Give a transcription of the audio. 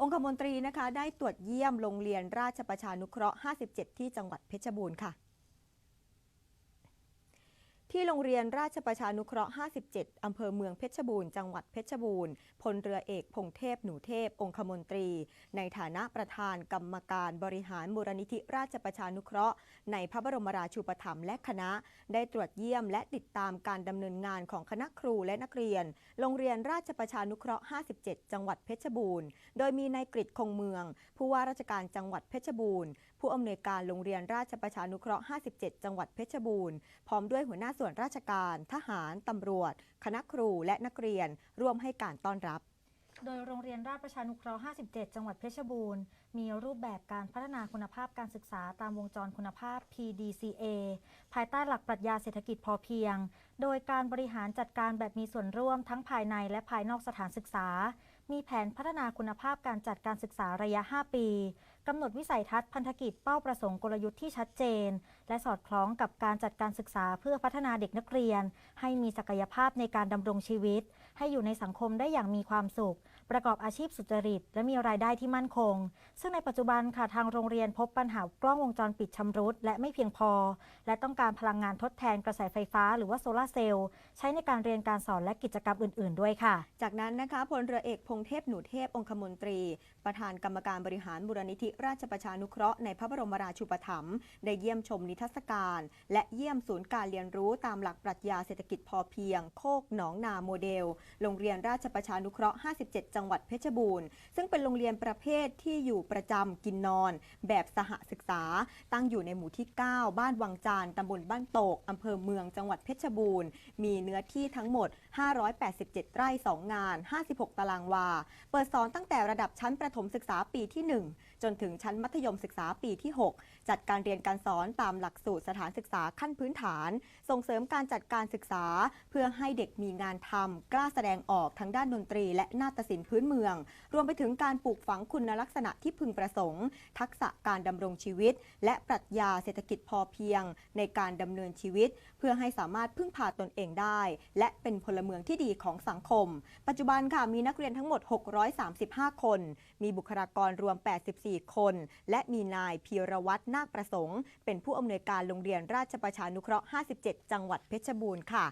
องคมนตรีนะคะได้ตรวจเยี่ยมโรงเรียนราชประชานุเคราะห์ 57 ที่จังหวัดเพชรบูรณ์ค่ะ ที่โรงเรียนราชประชานุเคราะห์ 57 อำเภอเมืองเพชรบูรณ์ จังหวัดเพชรบูรณ์ พลเรือเอกพงเทพ หนูเทพ องคมนตรี ในฐานะประธานกรรมการบริหารมูลนิธิราชประชานุเคราะห์ ในพระบรมราชูปถัมภ์และคณะ ได้ตรวจเยี่ยมและติดตามการดำเนินงานของคณะครูและนักเรียน โรงเรียนราชประชานุเคราะห์ 57 จังหวัดเพชรบูรณ์ โดยมีนายกฤษคงเมือง ผู้ว่าราชการจังหวัดเพชรบูรณ์ ผู้อำนวยการโรงเรียนราชประชานุเคราะห์ 57 จังหวัดเพชรบูรณ์ พร้อมด้วยหัวหน้าส่วนราชการ ทหาร ตำรวจ คณะครูและนักเรียนร่วมให้การต้อนรับ โดยโรงเรียนราชประชานุเคราะห์ 57 จังหวัดเพชรบูรณ์ มีรูปแบบการพัฒนาคุณภาพการศึกษาตามวงจรคุณภาพ PDCA ภายใต้หลักปรัชญาเศรษฐกิจพอเพียง โดยการบริหารจัดการแบบมีส่วนร่วมทั้งภายในและภายนอกสถานศึกษา มีแผนพัฒนาคุณภาพการจัดการศึกษาระยะ 5 ปีกำหนดวิสัยทัศน์พันธกิจเป้าประสงค์กลยุทธ์ที่ชัดเจน และสอดคล้องกับการจัดการศึกษาเพื่อพัฒนาเด็กนักเรียน ให้มีศักยภาพในการดำรงชีวิต ให้อยู่ในสังคมได้อย่างมีความสุข ประกอบอาชีพสุจริต และมีรายได้ที่มั่นคง ซึ่งในปัจจุบันค่ะทางโรงเรียนพบปัญหากล้องวงจรปิดชำรุด และไม่เพียงพอ และต้องการพลังงานทดแทนกระแสไฟฟ้า หรือว่าโซลาเซลล์ใช้ในการเรียนการสอนและกิจกรรมอื่น ๆ ด้วยค่ะ จากนั้นนะคะพลเรือเอกพงเทพหนูเทพองคมนตรี ประธานกรรมการบริหารมูลนิธิราชประชานุเคราะห์ในพระบรมราชูปถัมภ์ได้เยี่ยมชมนิทรรศการ และเยี่ยมศูนย์การเรียนรู้ตามหลักปรัชญาเศรษฐกิจพอเพียง โคกหนองนาโมเดล โรงเรียนราชประชานุเคราะห์ 57 จังหวัดเพชรบูรณ์ ซึ่งเป็นโรงเรียนประเภทที่อยู่ประจำกินนอน แบบสหศึกษา ตั้งอยู่ในหมู่ที่ 9 บ้านวังจานตำบลบ้านโตกอำเภอเมืองจังหวัดเพชรบูรณ์ มีเนื้อที่ทั้งหมด 587 ไร่ 2 งาน 56 ตารางวาเปิดสอนตั้งแต่ระดับชั้นประถมศึกษาปีที่ 1 จนถึงชั้นมัธยมศึกษาปีที่ 6 จัดการเรียนการสอนตามหลักสูตรสถานศึกษาขั้นพื้นฐาน ส่งเสริมการจัดการศึกษา เพื่อให้เด็กมีงานทำกล้าแสดงออกทั้งด้านดนตรี และนาฏศิลป์พื้นเมือง รวมไปถึงการปลูกฝังคุณลักษณะที่พึงประสงค์ ทักษะการดำรงชีวิต และปรัชญาเศรษฐกิจพอเพียง ในการดำเนินชีวิต เพื่อให้สามารถพึ่งพาตนเองได้ และเป็นพลเมืองที่ดีของสังคม ปัจจุบันค่ะมีนักเรียนทั้งหมดด 635 คน มีบุคลากรรวม 84 คน และมีนายพีรวัตรนาคประสงค์ เป็นผู้อำนวยการโรงเรียนราชประชานุเคราะห์ 57 จังหวัดเพชรบูรณ์ค่ะ